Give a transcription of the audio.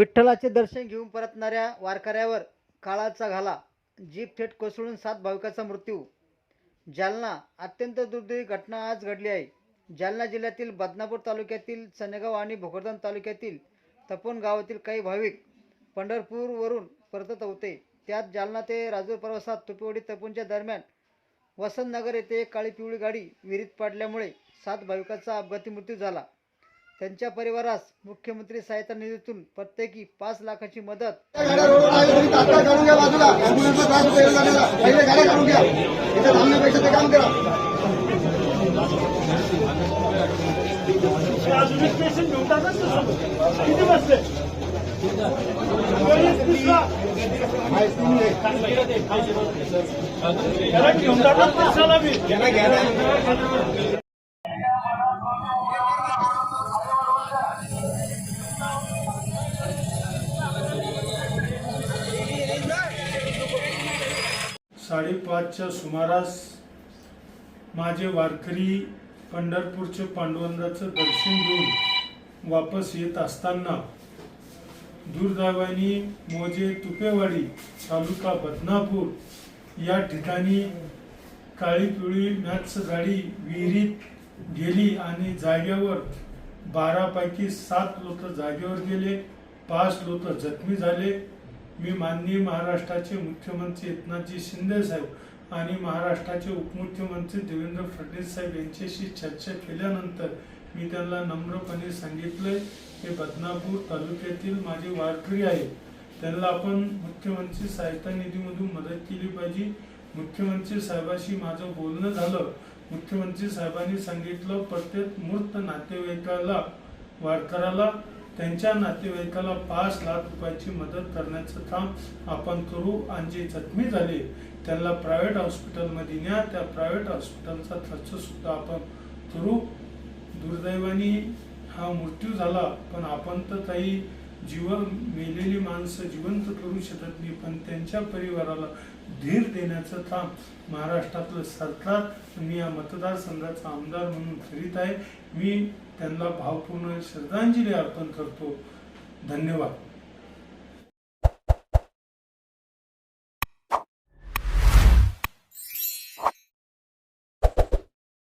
विठ्ठलाचे दर्शन घेऊन परतणाऱ्या वारकऱ्यावर काळाचा घाला. जीप थेट कोसळून सात भाविकाचा मृत्यू. जालना अत्यंत दुर्दैवी घटना आज घडली आहे. जालना जिल्ह्यातील बदनापूर तालुक्यातील चनेगाव आणि भोकरदन तालुक्यातील तपोन गावातील काही भाविक पंढरपूरवरून परतत होते. त्यात जालना ते राजूर प्रवासात तुपवडी तपोनच्या दरम्यान वसंतनगर येथे एक काळी पिवळी गाडी विहिरीत पडल्यामुळे सात भाविकांचा अपघाती मृत्यू झाला. त्यांच्या परिवारास मुख्यमंत्री सहायता निधीतून प्रत्येकी पाच लाखाची मदत. रोडवर साडेपाचच्या सुमारास माझे वारकरी पंढरपूरचे पांडुरंगाचं दर्शन घेऊन वापस येत असताना दुर्दैवाने मोजे तुपेवाडी तालुका बदनापूर या ठिकाणी काळी पिवळी मॅच गाडी विहिरीत गेली आणि जागेवर बारापैकी सात लोक जागेवर गेले पाच लोक जखमी झाले. मी माननीय महाराष्ट्राचे मुख्यमंत्री एकनाथजी शिंदे साहेब आणि महाराष्ट्राचे उपमुख्यमंत्री देवेंद्र फडणवीस साहेब यांच्याशी चर्चा केल्यानंतर मी त्यांना नम्रपणे सांगितलंय हे बदनापूर तालुक्यातील माझे वारकरी आहेत. त्यांना आपण मुख्यमंत्री सहायता निधीमधून मदत केली पाहिजे. मुख्यमंत्री साहेबाशी माझं बोलणं झालं. मुख्यमंत्री साहेबांनी सांगितलं प्रत्येक मूर्त नातेवाईकाला वारकऱ्याला त्यांच्या नातेवाईकाला पाच लाख रुपयाची मदत करण्याचं काम आपण करू. आणि जे जखमी झाले. त्यांना प्रायव्हेट हॉस्पिटलमध्ये न्या. त्या प्रायव्हेट हॉस्पिटलचा खर्च सुद्धा आपण करू. दुर्दैवाने हा मृत्यू झाला. पण आपण तर काही जीवन मेलेली माणसं जिवंत करू शकत नाही पण त्यांच्या परिवाराला धीर देण्याचं काम महाराष्ट्रातलं सरकार मी या मतदारसंघाचा आमदार म्हणून करीत आहे. मी त्यांना भावपूर्ण श्रद्धांजली अर्पण करतो. धन्यवाद.